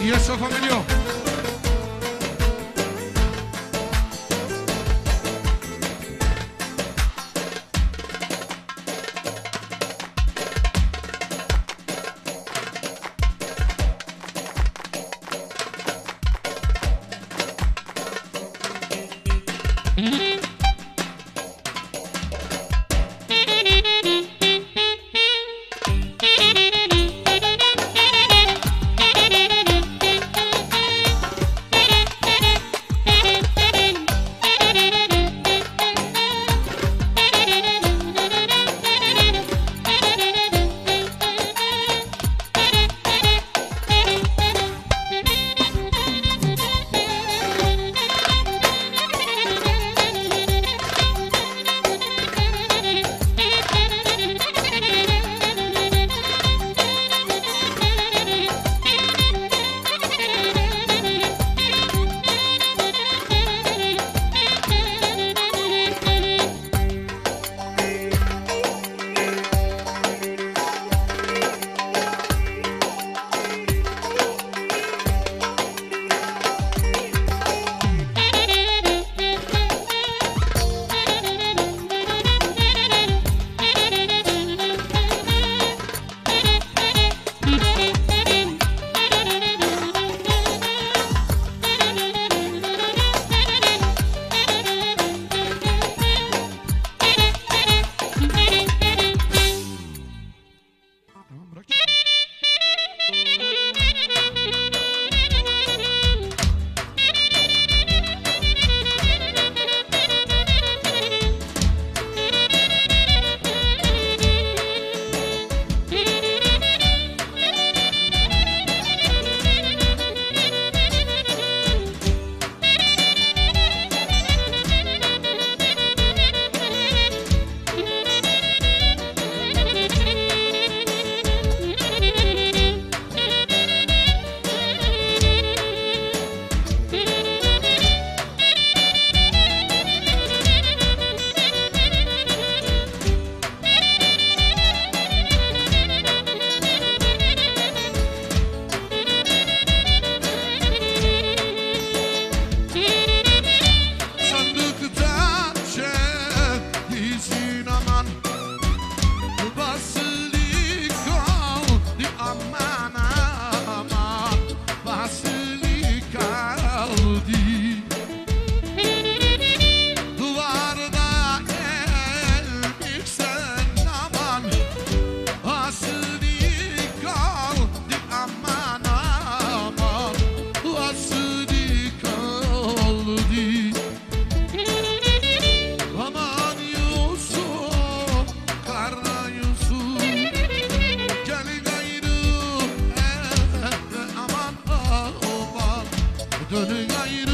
E eu sou familiar. Dönün ayrı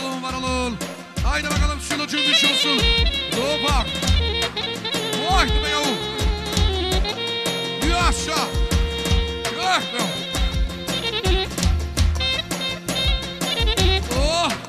sağlığın var. Haydi bakalım Sülocun düş olsun. Doğupak. Haydi be yahu. Yaşa. Yaşa. Oh.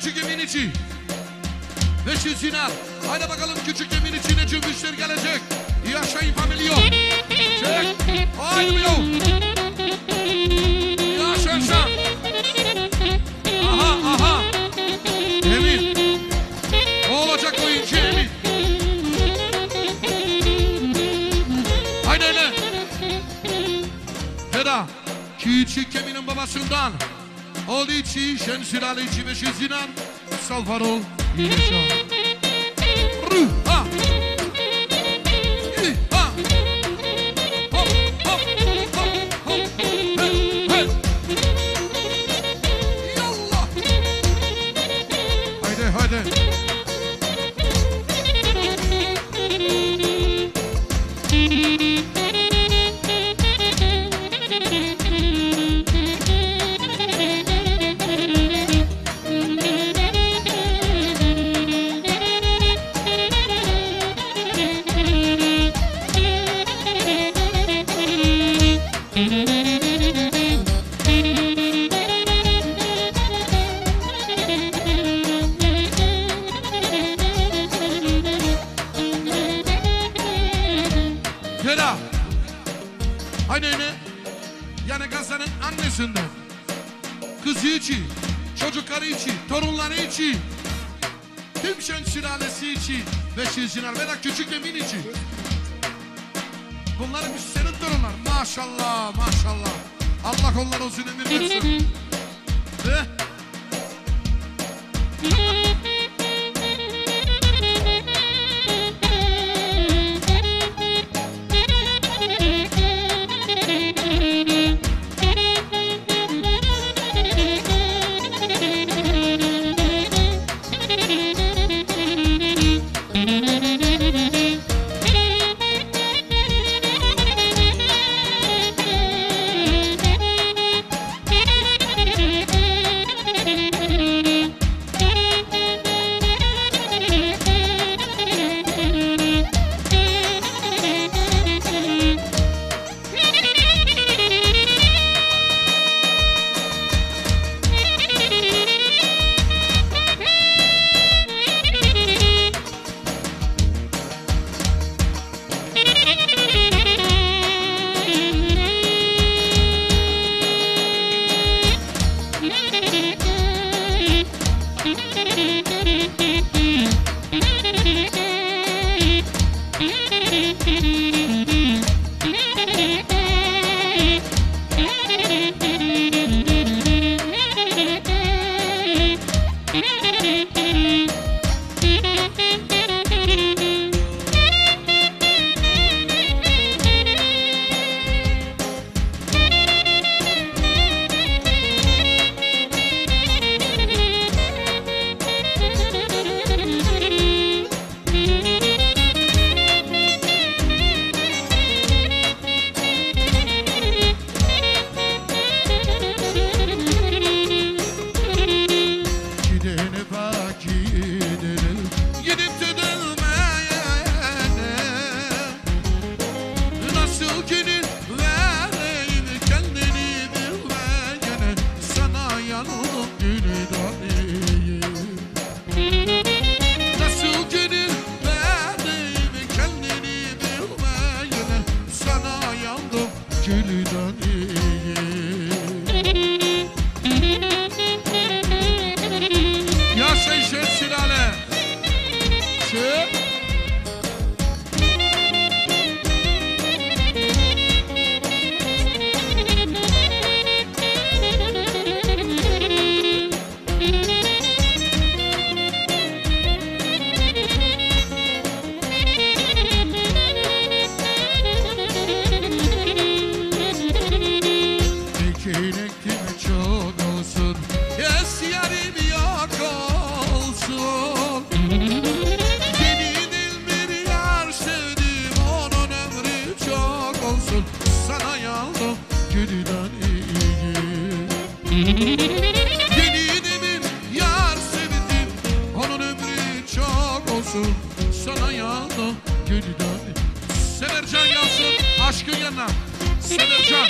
Küçük emin içi. 500 dinar. Haydi bakalım küçük emin içine cümbüşler gelecek. Yaşayın familyo. Çek. Haydi mi yahu. Yaşa yaşa. Aha aha. Emin. O olacak oyuncu Emin. Haydi hele. Veda. Küçük Emin'in babasından. Oğlu içi, Şen Sülale içi 500 Fera. Annene yani Gazze'nin annesinden. Kızı için, çocukları için, torunları için. Tüm şen sülalesi için ve şizciler ve de küçük emin için. Bunlar biz senin torunlar. Maşallah, maşallah. Allah onlara uzun ömür versin. Ve Thank you. Yandım günü Sana yandım gülüden iyi Gelinimin yar sevdim Onun ömrü çok olsun. Sana yandım gülüden Severcan yansın aşkın yanına. Severcan